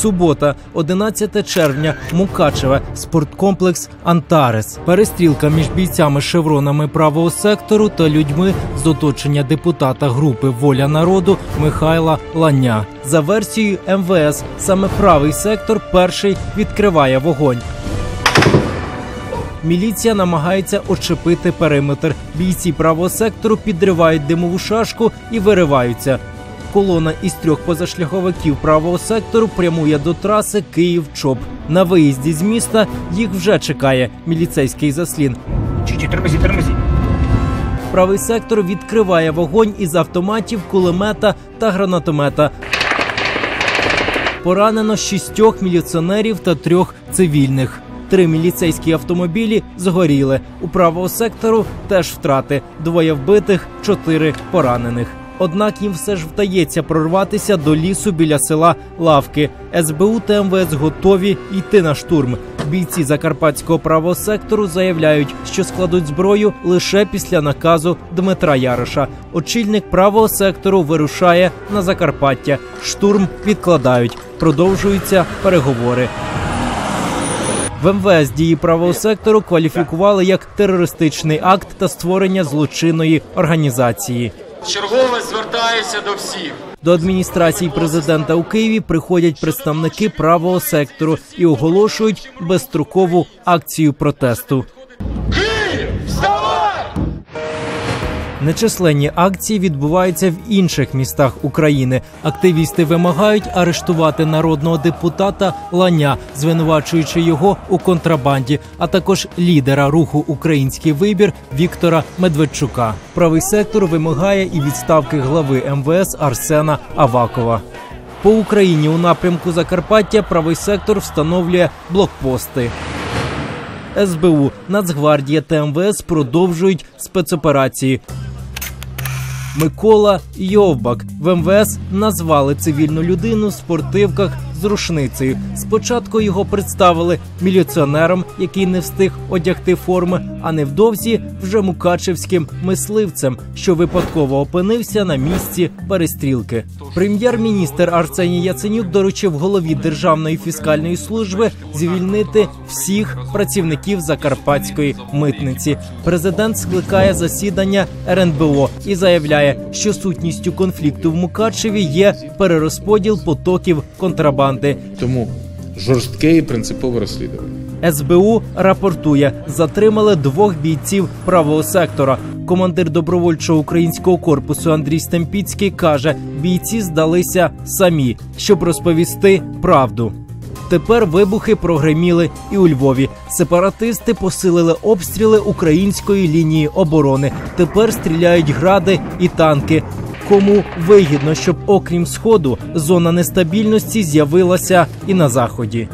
Субота, 11 червня, Мукачеве, спорткомплекс Антарес. Перестрілка між бійцями шевронами правого сектору та людьми з оточення депутата групи Воля народу Михайла Ланя. За версією МВС, саме правий сектор перший відкриває вогонь. Міліція намагається очепити периметр. Бійці правого сектору підривають димову шашку і вириваються. Колона із трьох позашляховиків правого сектору прямує до траси Київ-Чоп. На виїзді з міста їх вже чекає міліцейський заслін. Чуть-чуть тормози, тормози. Правий сектор відкриває вогонь із автоматів, кулемета та гранатомета. Поранено шістьох міліціонерів та трьох цивільних. Три міліцейські автомобілі згоріли. У правого сектору теж втрати: двоє вбитих, чотири поранених. Однак їм все ж вдається прорватися до лісу біля села Лавки. СБУ та МВС готові йти на штурм. Бійці закарпатського правого сектору заявляють, що складуть зброю лише після наказу Дмитра Яроша. Очільник правого сектору вирушає на Закарпаття. Штурм відкладають. Продовжуються переговори. В МВС дії правого сектору кваліфікували як терористичний акт та створення злочинної організації. Чергове звертаюся до всіх. До адміністрації президента у Києві приходять представники правого сектору і оголошують безстрокову акцію протесту. Нечисленні акції відбуваються в інших містах України. Активісти вимагають арештувати народного депутата Ланя, звинувачуючи його у контрабанді, а також лідера руху Український вибір Віктора Медведчука. Правий сектор вимагає і відставки глави МВС Арсена Авакова. По Україні у напрямку Закарпаття правий сектор встановлює блокпости. СБУ, Нацгвардія та МВС продовжують спецоперації. Микола Йовбак. В МВС назвали цивільну людину в спортивках з рушницею. Спочатку його представили міліціонером, який не встиг одягти форми, а невдовзі вже мукачевським мисливцем, що випадково опинився на місці перестрілки. Прем'єр-міністр Арсеній Яценюк доручив голові Державної фіскальної служби звільнити всіх працівників закарпатської митниці. Президент скликає засідання РНБО і заявляє, що сутністю конфлікту в Мукачеві є перерозподіл потоків контрабанди. Тому жорстке і принципове розслідування. СБУ рапортує, затримали двох бійців правого сектора. Командир добровольчого українського корпусу Андрій Стемпіцький каже, бійці здалися самі, щоб розповісти правду. Тепер вибухи прогреміли і у Львові. Сепаратисти посилили обстріли української лінії оборони. Тепер стріляють гради і танки. Кому вигідно, щоб окрім сходу зона нестабільності з'явилася і на заході.